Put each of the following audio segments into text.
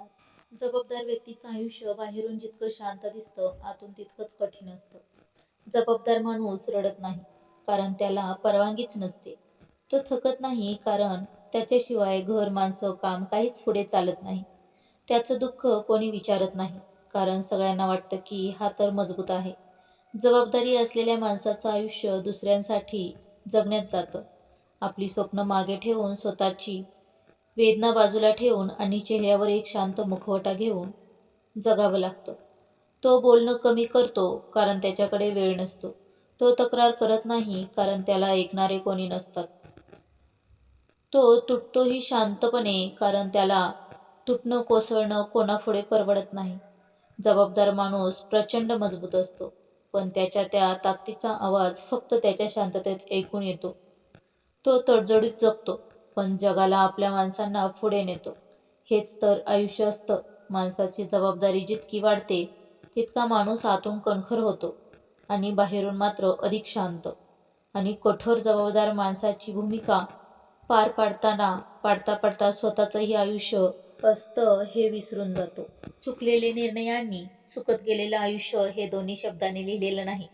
असतात. जबाबदार व्यक्तीचं आयुष्य बाहेरून जितकं शांत दिसतं आतून तितकंच कठीण असतं. जबाबदार माणूस रडत नाही कारण त्याला परवानगीच नसते. तो थकत नाही कारण त्याच्याशिवाय घर माणसं काम काहीच पुढे चालत नाही. त्याचं दुःख कोणी विचारत नाही कारण सगळ्यांना वाटतं की हा तर मजबूत आहे. जबाबदारी असलेल्या माणसाचं आयुष्य दुसऱ्यांसाठी जगण्यात जातं. आपली स्वप्न मागे ठेवून स्वतःची वेदना बाजूला ठेवून आणि चेहऱ्यावर एक शांत मुखवटा घेऊन जगावं लागतं. तो बोलणं कमी करतो कारण त्याच्याकडे वेळ नसतो. तो तक्रार करत नाही कारण त्याला ऐकणारे कोणी नसतात. तो तुटतोही शांतपणे कारण त्याला तुटणं कोसळणं कोणापुढे परवडत नाही. जबाबदार माणूस प्रचंड मजबूत असतो पण त्याच्या त्या ताकदीचा आवाज फक्त त्याच्या शांततेत ऐकून येतो. तो तडजोडीत जगतो पण जगाला आपल्या माणसांना पुढे नेतो. हेच तर आयुष्य असतं. माणसाची जबाबदारी जितकी वाढते तितका माणूस आतून कणखर होतो आणि बाहेरून मात्र अधिक शांत. आणि कठोर जबाबदार माणसाची भूमिका पार पाडताना पाडता पाडता स्वतःचंही आयुष्य असतं हे विसरून जातो. चुकलेले निर्णयांनी चुकत गेलेलं आयुष्य हे दोन्ही शब्दाने लिहिलेलं नाही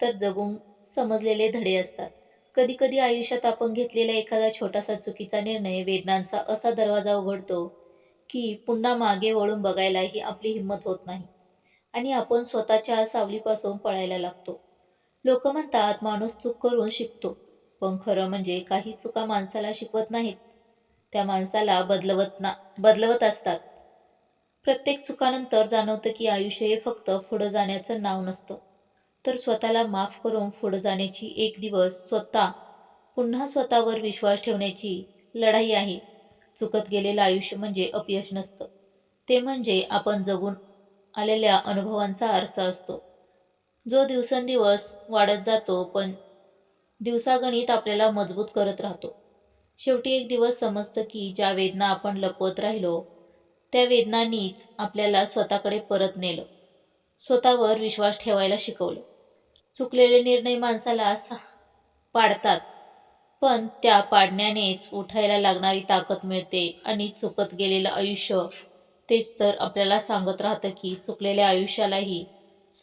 तर जगून समजलेले धडे असतात. कधी कधी आयुष्यात आपण घेतलेला एखादा छोटासा चुकीचा निर्णय वेदनांचा असा दरवाजा उघडतो की पुन्हा मागे वळून बघायलाही आपली हिंमत होत नाही. आणि आपण स्वतःच्या सावलीपासून पळायला लागतो. लोक म्हणतात माणूस चूक करून शिकतो. पण खरं म्हणजे काही चुका माणसाला शिकवत नाहीत. त्या माणसाला बदलवत ना बदलवत असतात. प्रत्येक चुकानंतर जाणवतं की आयुष्य हे फक्त पुढं जाण्याचं नाव नसतं. तर स्वतःला माफ करून पुढं जाण्याची एक दिवस स्वतः पुन्हा स्वतःवर विश्वास ठेवण्याची लढाई आहे. चुकत गेलेलं आयुष्य म्हणजे अपयश नसतं. ते म्हणजे आपण जगून आलेल्या अनुभवांचा आरसा असतो. जो दिवसेंदिवस वाढत जातो पण दिवसागणित आपल्याला मजबूत करत राहतो. शेवटी एक दिवस समजतं की ज्या वेदना आपण लपवत राहिलो त्या वेदनांनीच आपल्याला स्वतःकडे परत नेलं. स्वतःवर विश्वास ठेवायला शिकवलं. चुकलेले निर्णय माणसाला सा पाडतात. पण त्या पाडण्यानेच उठायला लागणारी ताकद मिळते आणि चुकत गेलेलं आयुष्य तेच तर आपल्याला सांगत राहतं की चुकलेल्या आयुष्यालाही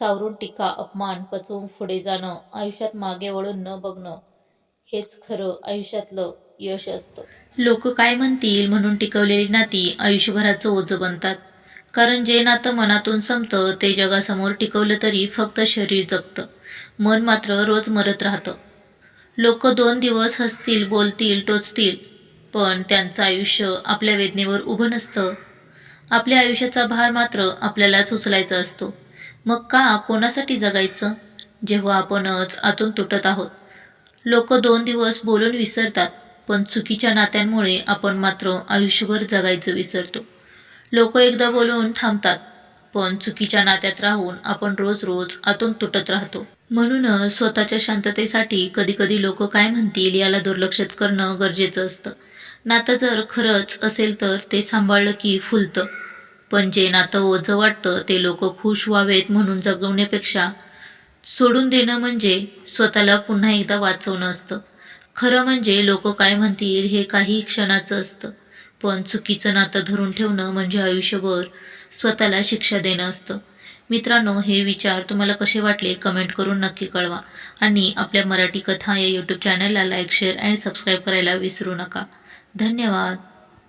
सावरून टीका अपमान पचवून पुढे जाणं आयुष्यात मागे वळून न बघणं हेच खरं आयुष्यातलं यश असतं. लोक काय म्हणतील म्हणून टिकवलेली नाती आयुष्यभराचं ओझं बनतात. कारण जे नातं मनातून संपतं ते जगासमोर टिकवलं तरी फक्त शरीर जगतं. मन मात्र रोज मरत राहतं. लोक दोन दिवस हसतील बोलतील टोचतील पण त्यांचं आयुष्य आपल्या वेदनेवर उभं नसतं. आपल्या आयुष्याचा भार मात्र आपल्यालाच उचलायचा असतो. मग का कोणासाठी जगायचं? जेव्हा आपणच आतून तुटत आहोत. लोक दोन दिवस बोलून विसरतात पण चुकीच्या नात्यांमुळे आपण मात्र आयुष्यभर जगायचं विसरतो. लोक एकदा बोलून थांबतात पण चुकीच्या नात्यात राहून आपण रोज रोज आतून तुटत राहतो. म्हणूनच स्वतःच्या शांततेसाठी कधी कधी लोक काय म्हणतील याला दुर्लक्षित करणं गरजेचं असतं. नातं जर खरंच असेल तर ते सांभाळलं की फुलतं. पण जे नातं ओझं वाटतं ते लोक खुश व्हावेत म्हणून जगवण्यापेक्षा सोडून देणं म्हणजे स्वतःला पुन्हा एकदा वाचवणं असतं. खरं म्हणजे लोक काय म्हणतील हे काही क्षणाचं असतं. पण चुकीचं नातं धरून ठेवणं म्हणजे आयुष्यभर स्वतःला शिक्षा देणं असतं. मित्रांनो हे विचार तुम्हाला कसे वाटले? कमेंट करून नक्की कळवा. आणि आपल्या मराठी कथा या यूट्यूब चॅनलला लाईक शेअर अँड सबस्क्राईब करायला विसरू नका. धन्यवाद.